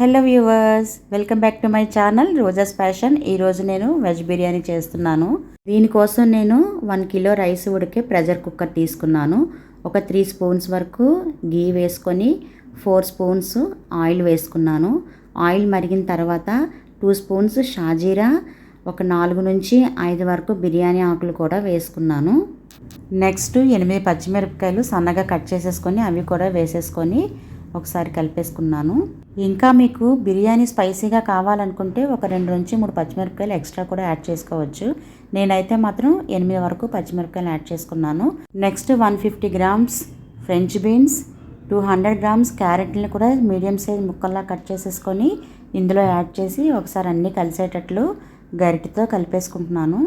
Hello viewers welcome back to my channel Roja's fashion. ఈరోజు నేను veg biryani చేస్తున్నాను. దీనికోసం నేను వన్ కిలో రైస్ ఉడికే ప్రెషర్ కుక్కర్ తీసుకున్నాను. ఒక త్రీ స్పూన్స్ వరకు గీ వేసుకొని ఫోర్ స్పూన్స్ ఆయిల్ వేసుకున్నాను. ఆయిల్ మరిగిన తర్వాత టూ స్పూన్స్ షాజీరా ఒక నాలుగు నుంచి ఐదు వరకు బిర్యానీ ఆకులు కూడా వేసుకున్నాను. నెక్స్ట్ ఎనిమిది పచ్చిమిరపకాయలు సన్నగా కట్ చేసేసుకొని అవి కూడా వేసేసుకొని ఒకసారి కలిపేసుకున్నాను. ఇంకా మీకు బిర్యానీ స్పైసీగా కావాలనుకుంటే ఒక రెండు నుంచి మూడు పచ్చిమిరపకాయలు ఎక్స్ట్రా కూడా యాడ్ చేసుకోవచ్చు. నేనైతే మాత్రం ఎనిమిది వరకు పచ్చిమిరపకాయలు యాడ్ చేసుకున్నాను. Next one fifty grams French beans two hundred grams క్యారెట్ని కూడా మీడియం సైజ్ ముక్కల్లా కట్ చేసేసుకొని ఇందులో యాడ్ చేసి ఒకసారి అన్నీ కలిసేటట్లు గరిటితో కలిపేసుకుంటున్నాను.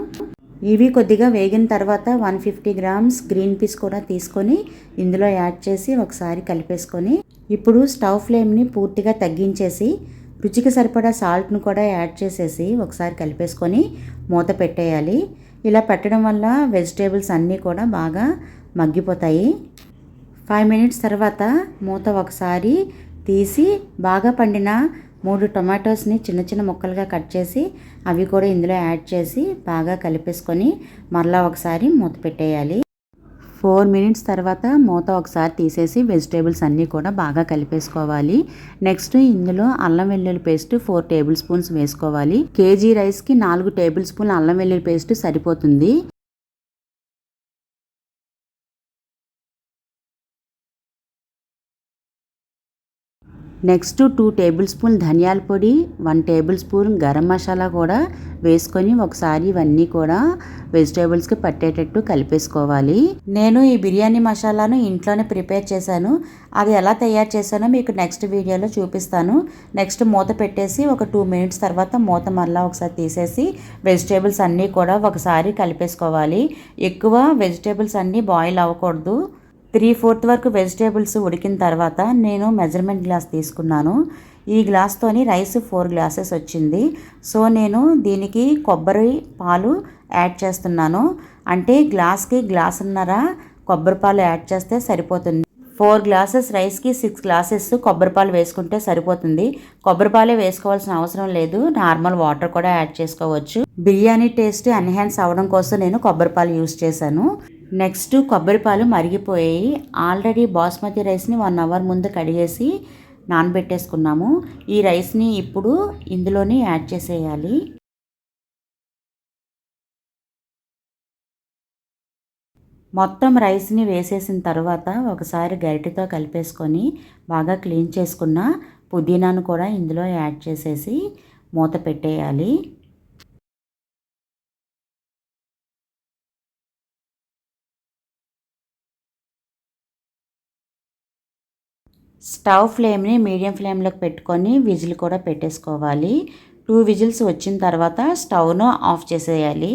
ఇవి కొద్దిగా వేగిన తర్వాత one fifty grams green peas కూడా తీసుకొని ఇందులో యాడ్ చేసి ఒకసారి కలిపేసుకొని ఇప్పుడు స్టవ్ ఫ్లేమ్ని పూర్తిగా తగ్గించేసి రుచికి సరిపడా సాల్ట్ను కూడా యాడ్ చేసేసి ఒకసారి కలిపేసుకొని మూత పెట్టేయాలి. ఇలా పెట్టడం వల్ల వెజిటేబుల్స్ అన్నీ కూడా బాగా మగ్గిపోతాయి. ఫైవ్ మినిట్స్ తర్వాత మూత ఒకసారి తీసి బాగా పండిన మూడు టొమాటోస్ని చిన్న చిన్న ముక్కలుగా కట్ చేసి అవి కూడా ఇందులో యాడ్ చేసి బాగా కలిపేసుకొని మరలా ఒకసారి మూత పెట్టేయాలి. ఫోర్ మినిట్స్ తర్వాత మూత ఒకసారి తీసేసి వెజిటేబుల్స్ అన్నీ కూడా బాగా కలిపేసుకోవాలి. నెక్స్ట్ ఇందులో అల్లం వెల్లుల్లి పేస్ట్ ఫోర్ టేబుల్ స్పూన్స్ వేసుకోవాలి. కేజీ రైస్కి నాలుగు టేబుల్ స్పూన్ అల్లం వెల్లుల్లి పేస్ట్ సరిపోతుంది. నెక్స్ట్ టూ టేబుల్ స్పూన్ ధనియాల పొడి one table spoon garam masala కూడా వేసుకొని ఒకసారి ఇవన్నీ కూడా వెజిటేబుల్స్కి పట్టేటట్టు కలిపేసుకోవాలి. నేను ఈ బిర్యానీ మసాలాను ఇంట్లోనే ప్రిపేర్ చేశాను. అది ఎలా తయారు చేశానో మీకు నెక్స్ట్ వీడియోలో చూపిస్తాను. నెక్స్ట్ మూత పెట్టేసి ఒక టూ మినిట్స్ తర్వాత మూత మళ్ళీ ఒకసారి తీసేసి వెజిటేబుల్స్ అన్నీ కూడా ఒకసారి కలిపేసుకోవాలి. ఎక్కువ వెజిటేబుల్స్ అన్నీ బాయిల్ అవ్వకూడదు. త్రీ ఫోర్త్ వరకు వెజిటేబుల్స్ ఉడికిన తర్వాత నేను మెజర్మెంట్ గ్లాస్ తీసుకున్నాను. ఈ గ్లాస్తోని రైస్ ఫోర్ గ్లాసెస్ వచ్చింది. సో నేను దీనికి కొబ్బరి పాలు యాడ్ చేస్తున్నాను. అంటే గ్లాస్కి గ్లాసున్నర కొబ్బరి పాలు యాడ్ చేస్తే సరిపోతుంది. ఫోర్ గ్లాసెస్ రైస్కి సిక్స్ గ్లాసెస్ కొబ్బరి పాలు వేసుకుంటే సరిపోతుంది. కొబ్బరి పాలే వేసుకోవాల్సిన అవసరం లేదు. నార్మల్ వాటర్ కూడా యాడ్ చేసుకోవచ్చు. బిర్యానీ టేస్ట్ ఎన్హాన్స్ అవ్వడం కోసం నేను కొబ్బరి పాలు యూస్ చేశాను. నెక్స్ట్ కొబ్బరి పాలు ఆల్రెడీ బాస్మతి రైస్ని వన్ అవర్ ముందు కడిగేసి నానబెట్టేసుకున్నాము. ఈ రైస్ని ఇప్పుడు ఇందులోనే యాడ్ చేసేయాలి. మొత్తం రైస్ని వేసేసిన తర్వాత ఒకసారి గరిటెతో కలిపేసుకొని బాగా క్లీన్ చేసుకున్న పుదీనాను కూడా ఇందులో యాడ్ చేసేసి మూత పెట్టేయాలి. స్టవ్ ఫ్లేమ్ని మీడియం ఫ్లేమ్లోకి పెట్టుకొని విజిల్ కూడా పెట్టేసుకోవాలి. టూ విజిల్స్ వచ్చిన తర్వాత స్టవ్ను ఆఫ్ చేసేయాలి.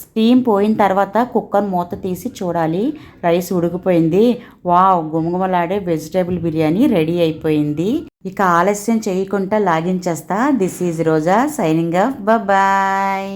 స్టీమ్ పోయిన తర్వాత కుక్కర్ మూత తీసి చూడాలి. రైస్ ఉడికిపోయింది. వావ్! గుమగుమలాడే వెజిటేబుల్ బిర్యానీ రెడీ అయిపోయింది. ఇక ఆలస్యం చేయకుండా లాగించేస్తా. This is Roja signing off. Bye